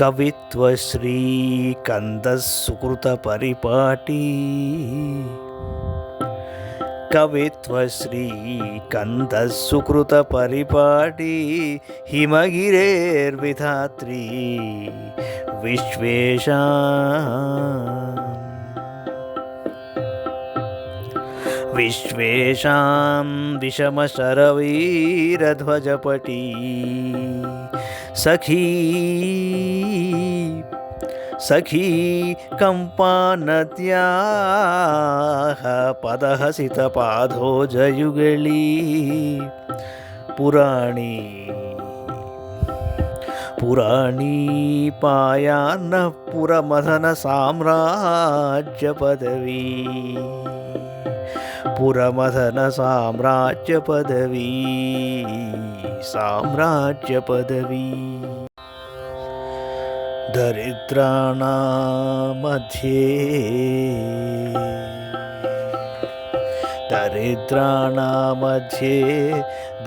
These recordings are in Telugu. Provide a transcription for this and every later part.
कवित्वश्रीकन्दस्सुकृतपरिपाटी कवित्वश्रीकन्दस्सुकृतपरिपाटी हिमगिरेर्विधात्री विश्वेशा विश्वेशान् विषमशरवीरध्वजपटी सखी। सखी कम्पानद्याः पदहसितपादोजयुगळी। पुराणी पुराणी पायान्नः पुरमथनसाम्राज्यपदवी पुरमथनसाम्राज्यपदवी साम्राज्यपदवी। दरिद्राणामध्ये। दरिद्राणामध्ये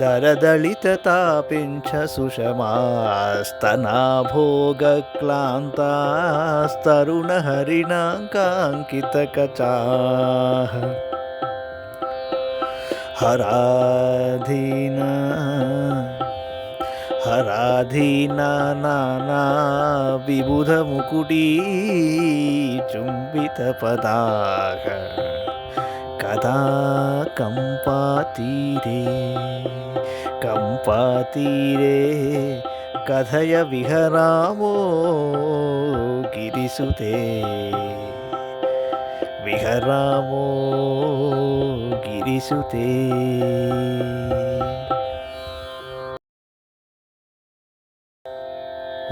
दरदलिततापिञ्च सुषमास्तनाभोगक्लान्तास्तरुणहरिणाङ्काङ्कितकचाः ಹರಾಧೀನಾ ಹರಾಧೀನಾ ನಾನಾ ವಿಬುಧ ಮುಕುಟೀ ಚುಂಬಿತ ಪದಾಗ ಕದಾ ಕಂಪಾತೀರೆ ಕಂಪಾತೀರೆ ಕಥಯ ವಿಹರಾಮೋ ಗಿರಿಸುತೆ ವಿಹರಾಮೋ ಸ್ತುತಿಸುತ್ತೇ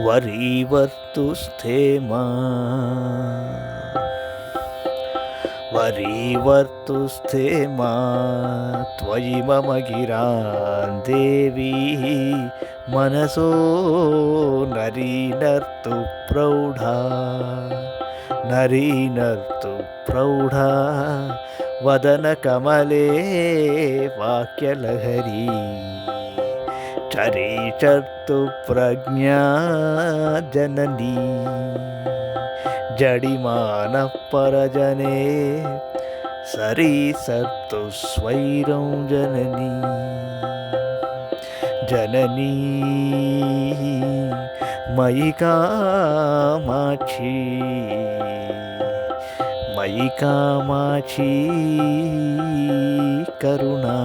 ವರೀವರ್ತು ಸ್ಥೇಮ ವರೀವರ್ತು ಸ್ಥೇಮ ತ್ವಯಿ ಮಮ ಗಿರಾನ್ ದೇವಿ. ಮನಸೋ ನರೀನರ್ತು ಪ್ರೌಢ. ನರೀನರ್ತು ಪ್ರೌಢ. वदनकमले वाक्यलहरी चरीचर्तु प्रज्ञा जननी। जडिमानः परजने सरीसर्तु स्वैरं जननी। जननी मयि कामाक्षी మయి కామాక్షి కరుణా.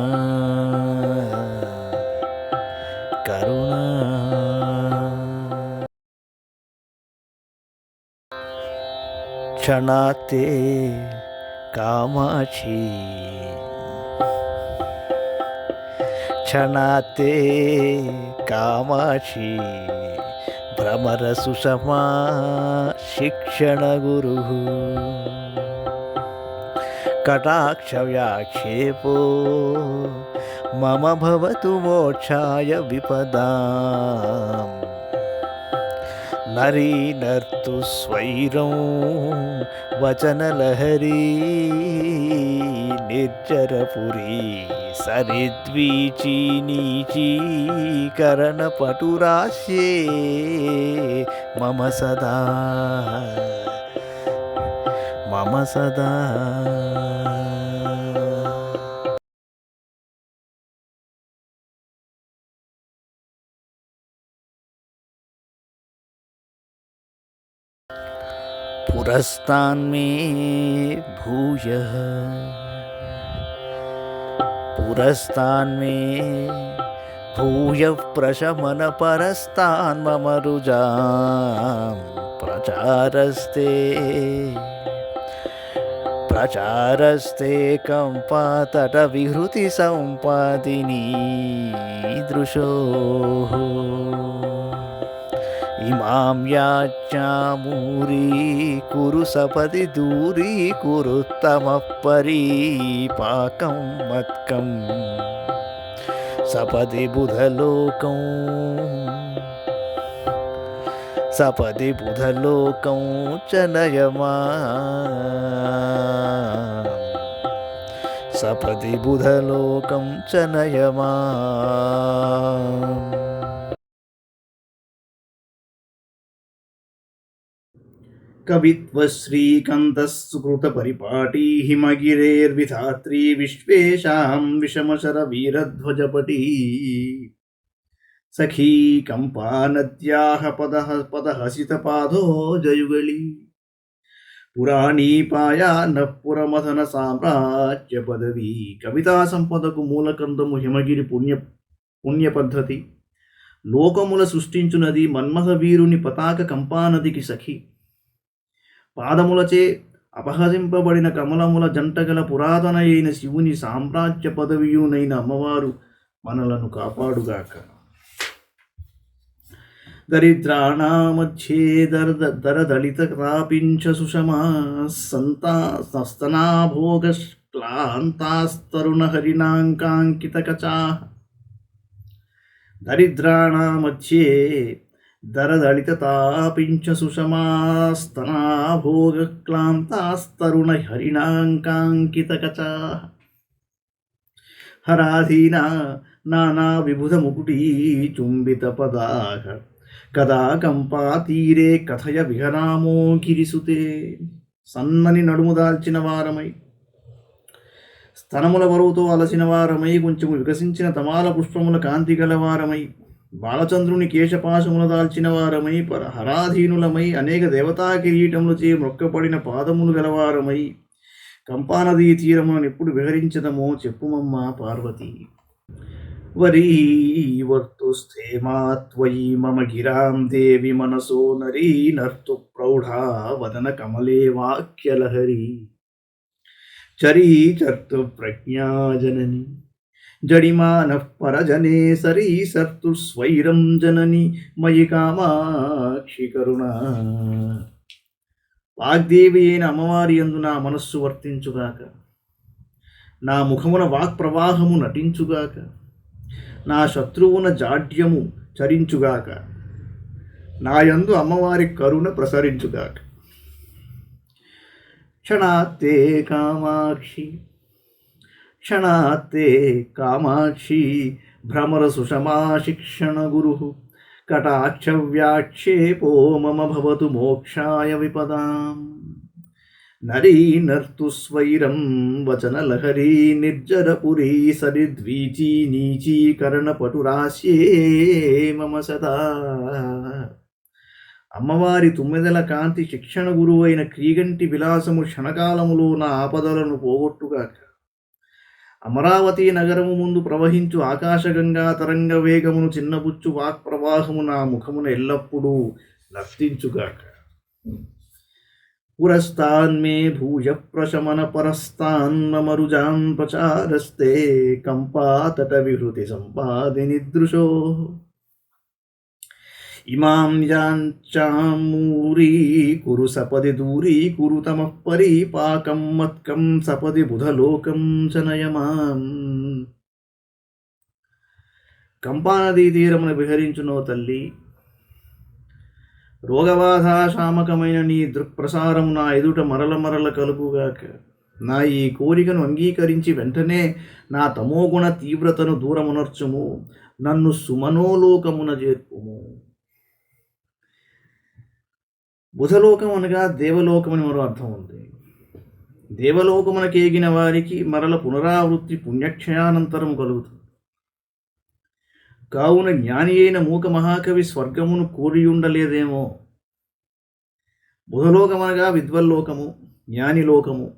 కరుణా. క్షణాతే కామాక్షి. క్షణాతే కామాక్షి. భ్రమర సుషమా శిక్షణ గురు. कटाक्षव्याक्षेपो। मम भवतु मोक्षाय विपदाम्। नरीनर्तु स्वैरं वचनलहरी निर्जरपुरी सरिद्वीची मम सदा। मम सदा। पुरस्तान में भूय। पुरस्तान में भूय प्रशमन परस्तान मम रुजा प्रचारस्ते। प्रचारस्ते कंपा तट विहृति संपादिनी दृशो। మామ్యాచ్యామూరీకురు సపది దూరీ కురుత్తమ పరీ పాకం మత్కం. సపది బుధలోకం సపది బుధలోకం చనయమా సపది బుధలోకం చనయమా नयमा सपदि बुधलोकं च नयमा कवित्वश्रीकन्तस्सुकृतपरिपाटी हिमगिरेर्विधात्री विश्वेशां विषमशरवीरध्वजपटी सखी कम्पानद्याः पदः पदहसितपादो जयुगळी పురాణీ పాయాన పురమథన సామ్రాజ్య పదవి కవితా సంపదకు మూలకందము హిమగిరి పుణ్య పుణ్య పద్ధతి లోకముల సృష్టించునది మన్మథ వీరుని పతాక కంపానదికి సఖి పాదములచే అపహసింపబడిన కమలముల జంటగల పురాతన అయిన శివుని సామ్రాజ్య పదవియునైన అమ్మవారు మనలను కాపాడుగాక. దరిద్రాణామధ్యే దర దరదళిత క్రాపించ సుషమా సంతా సస్తనాభోగక్లాంతాస్తరుణ హరిణాంకాంకితకచా దరిద్రాణామధ్యే హరిణాంకాంకితకచా హరాధీనా నానా విబుధ ముకుటీ చుంబిత పదాహ కదా కంపాతీరే కథయ విహరామో గిరిసుతే సన్నని నడుము దాల్చిన వారమై। స్తనముల బరువుతో అలసిన వారమై కొంచెము వికసించిన తమాల పుష్పముల కాంతి గల వారమై। బాలచంద్రుని కేశపాశముల దాల్చిన వారమై హరాధీనులమై అనేక దేవతా కిరీటములచే మొక్కబడిన పాదములు గలవారమై కంపానదీ తీరమును ఎప్పుడు విహరించదమో చెప్పుమమ్మ పార్వతి. వరీవర్తుస్థేమా మాత్వయి మమ గిరాం దేవి మనసో నరీ నర్తు ప్రౌఢా వదన కమలే వాక్యలహరి. చరీ చర్తు ప్రజ్ఞాజనని జడిమానః పరజనే సరీ సర్తు స్వైరం జనని మయి కామాక్షి కరుణ వాగ్దేవి అయిన అమ్మవారి యందు నా మనస్సు వర్తించుగాక నా ముఖమున వాక్ ప్రవాహము నటించుగాక నా శత్రువున జాడ్యము చరించుగాక నాయందు అమ్మవారి కరుణ ప్రసరించుగాక క్షణాత్తే కామాక్షి క్షణాత్తే కామాక్షి భ్రమర సుషమా శిక్షణ గురు కటాక్ష వ్యాక్షేపో మమ భవతు మోక్షాయ విపదాం. నరీ నర్తు స్వైరం వచనలహరీ నిర్జరపురీ సరిద్వీచీ నీచీకరణ పటురాశ్యే మమ సదా. అమ్మవారి తుమ్మెదల కాంతి శిక్షణ గురువైన క్రీగంటి విలాసము క్షణకాలములో నా ఆపదలను పోగొట్టుగాక అమరావతి నగరము ముందు ప్రవహించు ఆకాశగంగా తరంగ వేగమును చిన్నబుచ్చు వాక్ ప్రవాహము నా ముఖమున ఎల్లప్పుడూ లర్తించుగాక పురస్తాన్మే భూయ ప్రశమన పరస్తాన్నమరుజాన్ ప్రచారస్తే కంపాతట విహృతి సంపాదిని దృశో ఇమాం యాంచామూరీ కురు సపది దూరీ కురు తమ పరీపాకం మత్కం సపది బుధలోకం చనయమాం కంపానదీ తీరమున విహరించునో తల్లి రోగబాధాశామకమైన నీ దృక్ప్రసారము నా ఎదుట మరల మరల కలుగుగాక. నా ఈ కోరికను అంగీకరించి వెంటనే నా తమోగుణ తీవ్రతను దూరమునర్చుము నన్ను సుమనోలోకమున చేర్పుము. బుధలోకం అనగా దేవలోకం అని మరో అర్థం ఉంది. దేవలోకమునకేగిన వారికి మరల పునరావృత్తి పుణ్యక్షయానంతరం కలుగుతుంది. కావున జ్ఞాని అయిన మూక మహాకవి స్వర్గమును కోరి ఉండలేదేమో. బుధలోకమనగా విద్వల్లోకము జ్ఞానిలోకము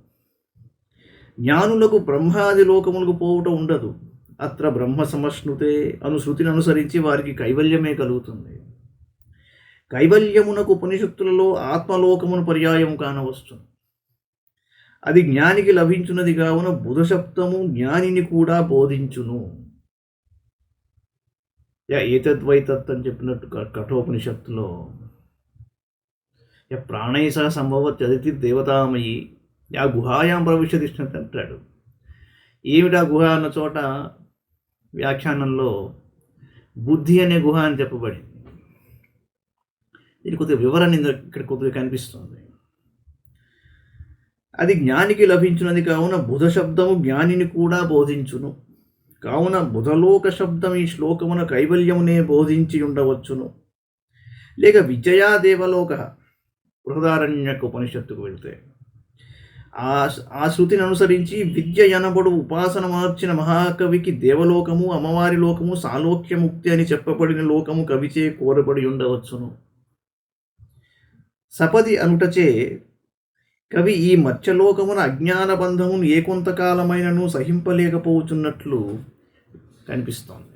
జ్ఞానులకు బ్రహ్మాది లోకములకు పోవుట ఉండదు. అత్ర బ్రహ్మ సమశ్నుతే అను శృతిని అనుసరించి వారికి కైవల్యమే కలుగుతుంది. కైవల్యమునకు ఉపనిషత్తులలో ఆత్మలోకమును పర్యాయం కానవస్తుంది అది జ్ఞానికి లభించున్నది కావున బుధశబ్దము జ్ఞానిని కూడా బోధించును. ఏతద్వైతత్ అని చెప్పినట్టు కఠోపనిషత్తులో యా ప్రాణై సహ సంభవత్ చదితి దేవతామయి యా గుహాయాం ప్రవిశదిష్ణత్ అంటాడు. ఏమిటా గుహ అన్న చోట వ్యాఖ్యానంలో బుద్ధి అనే గుహ అని చెప్పబడింది. దీని కొద్దిగా వివరణ ఇక్కడ కొద్దిగా కనిపిస్తుంది. అది జ్ఞానికి లభించినది కావున బుధ శబ్దము జ్ఞానిని కూడా బోధించును. కావున బుధలోక శబ్దం ఈ శ్లోకమున కైవల్యమునే బోధించి ఉండవచ్చును. లేక విజయా దేవలోక బృహదారణ్యక ఉపనిషత్తుకు వెళ్తే ఆ ఆ శృతిని అనుసరించి విద్య ఎనబడు ఉపాసన మార్చిన మహాకవికి దేవలోకము అమ్మవారి లోకము సాలోక్యముక్తి అని చెప్పబడిన లోకము కవిచే కోరబడి ఉండవచ్చును. సపది అనుటచే కవి ఈ మత్స్యలోకమున అజ్ఞాన బంధమును ఏ కొంతకాలమైనను సహింపలేకపోతున్నట్లు కనిపిస్తోంది.